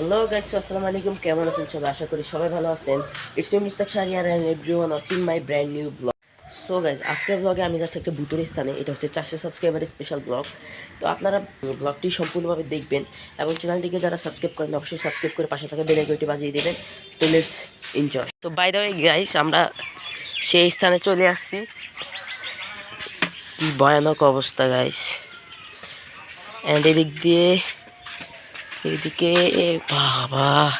Hello guys আসসালামু আলাইকুম কেমন আছেন সবাই? আশা করি সবাই ভালো আছেন। It's me Mustaq Shahriar and everyone watching my brand new blog so guys আজকের ব্লগে আমি যাচ্ছি একটা ভুতুরে স্থানে। এটা হচ্ছে চারশো সাবস্ক্রাইবারের স্পেশাল ব্লগ তো আপনারা ব্লগটি সম্পূর্ণভাবে দেখবেন এবং চ্যানেলটিকে যারা সাবস্ক্রাইব করেন, অবশ্যই সাবস্ক্রাইব করে পাশে থাকা বেলাইকনটি বাজিয়ে দেবেন। তো লেটস এনজয় তো বাই দ্য ওয়ে গাইস আমরা সেই স্থানে চলে আসছি। কি ভয়ানক অবস্থা গাইস অ্যান্ড এদিক দিয়ে এদিকে বাবা,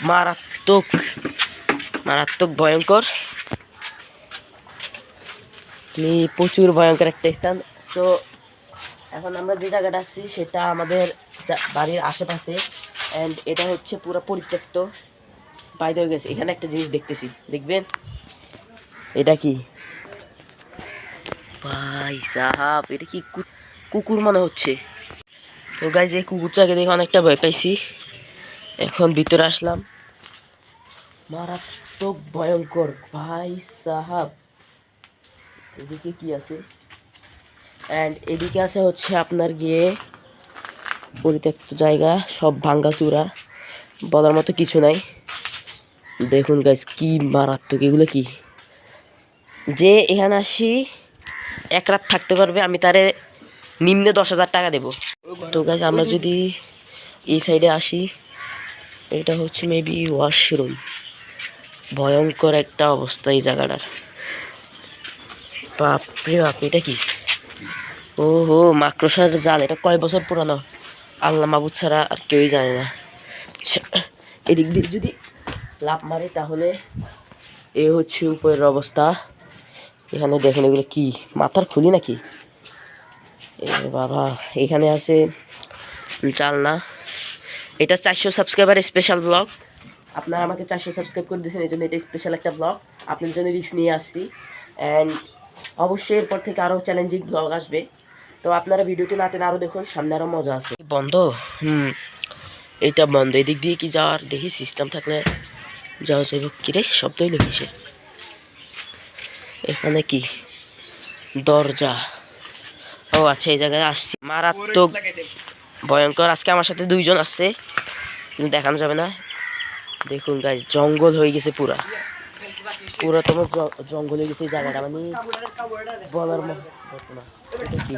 মারাত্মক মারাত্মক ভয়ঙ্কর। প্রচুর ভয়ঙ্কর একটা স্থান। সো এখন আমরা যে জায়গাটা আসছি সেটা আমাদের বাড়ির আশেপাশে। অ্যান্ড এটা হচ্ছে পুরো পরিত্যক্ত। বাইরে হয়ে গেছে এখানে একটা জিনিস দেখতেছি। দেখবেন? এটা কি? ভাই সাহাব, এটা কু- কুকুর মনে হচ্ছে। তো গাইজ এই কুকুরটাকে দেখে অনেকটা ভয় পাইছি। এখন ভিতরে আসলাম। মারাত্মক ভয়ঙ্কর। ভাই সাহাব, এদিকে কি আছে? অ্যান্ড এদিকে আছে হচ্ছে আপনার গিয়ে পরিত্যক্ত জায়গা, সব ভাঙ্গাচুরা। বলার মতো কিছু নাই। দেখুন গাইজ কি মারাত্মক। এগুলো কি? যে এখানে আসি, এক রাত থাকতে পারবে, আমি তারে নিম্নে দশ হাজার টাকা দেবো। তো গাছ আমরা যদি এই সাইডে আসি এটা হচ্ছে মেবি ওয়াশরুম ভয়ঙ্কর একটা অবস্থা এই জায়গাটার। বাপরে বাপ এটা কি? ও হো মাকড়সার জাল এটা কয় বছর পুরানো? আল্লাহ মাবুদ ছাড়া আর কেউই জানে না। আচ্ছা, এদিক দিয়ে যদি লাভ মারে তাহলে এ হচ্ছে উপরের অবস্থা। এখানে দেখেন এগুলো কি? মাথার খুলি নাকি? বাবা, এখানে আছে চালনা। এটা চারশো সাবস্ক্রাইবার স্পেশাল ব্লগ আপনারা আমাকে চারশো সাবস্ক্রাইব করে দিয়েছেন এই জন্য এটা স্পেশাল একটা ব্লগ আপনার জন্য রিস্ক নিয়ে আসছি। অ্যান্ড অবশ্যই এরপর থেকে আরও চ্যালেঞ্জিং ব্লগ আসবে। তো আপনারা ভিডিওটি না আরও দেখুন, সামনে আরও মজা আছে। বন্ধ। হুম, এটা বন্ধ। এদিক দিয়ে কি যাওয়ার? দেখি সিস্টেম থাকলে যাওয়া যাবে কিরে শব্দই লিখেছে এখানে কি? দরজা। ও আচ্ছা এই জায়গায় আসছি। মারাত্মক ভয়ঙ্কর। আজকে আমার সাথে দুইজন আসছে কিন্তু দেখানো যাবে না। দেখুন গাইজ জঙ্গল হয়ে গেছে পুরা। পুরাতন জ- জঙ্গল হয়ে গেছে এই জায়গাটা মানে বলার মতো না। এটা কি?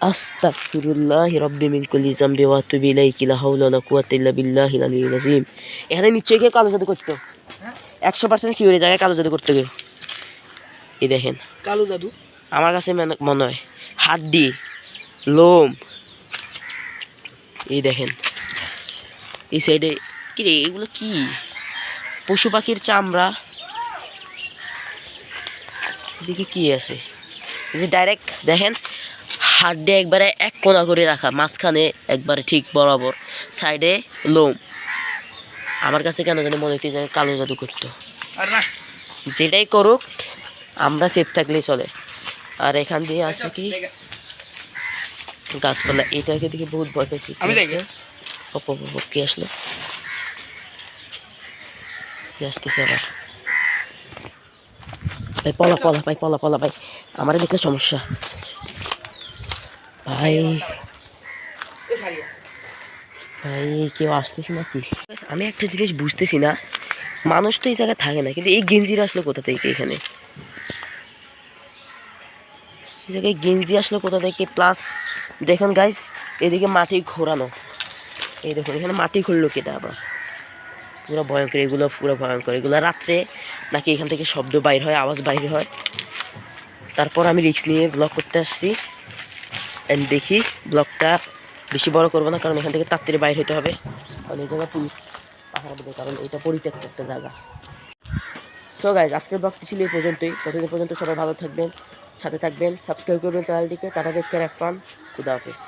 আস্তাগফিরুল্লাহ রাব্বি মিন কুল্লি যামবি ওয়া আতুবু ইলাইহি লা হাওলা ওয়া লা কুওয়াতা ইল্লা বিল্লাহিল আলিয়্যিল আযীম। এখানে নিশ্চয়ই কেউ কালো জাদু করতো। একশো পার্সেন্ট শিওর এই জায়গায় কালো জাদু করতে কেউ এই দেখেন। কালো জাদু? আমার কাছে মনে- মনে হয়। হাড্ডি লোম। এই দেখেন। এই সাইডে কি রে এগুলো কি? পশু পাখির চামড়া। এদিকে কি আছে? যে ডাইরেক্ট দেখেন হাড্ডি একবারে এক কোনা করে রাখা মাঝখানে একবারে ঠিক বরাবর সাইডে লোম। আমার কাছে কেন জানি মনে হচ্ছে কালো জাদু করতো যেটাই করুক আমরা সেফ থাকলেই চলে। আর এখান দিয়ে আছে কি? গাছপালা। এটাকে দেখে বহুত ভয় পাইছি। কি আসলো? আসতেছে আবার? ভাই পলা পলা ভাই পলা পলা ভাই। আমার দেখলে সমস্যা। ভাই। ভাই কেউ আসতেছে নাকি? আমি একটা জিনিস বুঝতেছি না। মানুষ তো এই জায়গায় থাকে না কিন্তু এই গেঞ্জিরা আসলো কোথা থেকে এখানে? এই গেঞ্জি আসলো কোথা থেকে? প্লাস দেখুন গাইজ এদিকে মাটি ঘোরানো। এই দেখুন, এখানে মাটি ঘুরলো কেটা আবার। পুরো ভয়ঙ্কর, এগুলো পুরো ভয়ঙ্কর। এগুলো রাত্রে নাকি এখান থেকে শব্দ বাইর হয়, আওয়াজ বাইর হয়। তারপর আমি রিক্স নিয়ে ব্লগ করতে আসছি। অ্যান্ড দেখি ব্লগটা বেশি বড় করব না, কারণ এখান থেকে তাড়াতাড়ি বাইর হতে হবে। কারণ এই জায়গা পুলিশ দেবে কারণ এটা পরিত্যক্ত একটা জায়গা। সো গাইজ আজকের ব্লগটি ছিল এই পর্যন্তই। ততদিন পর্যন্ত সবাই ভালো থাকবেন। সাথে থাকবেন সাবস্ক্রাইব করবেন চ্যানেলটিকে টাটা দেখতে রাখবেন খুদা হাফিজ।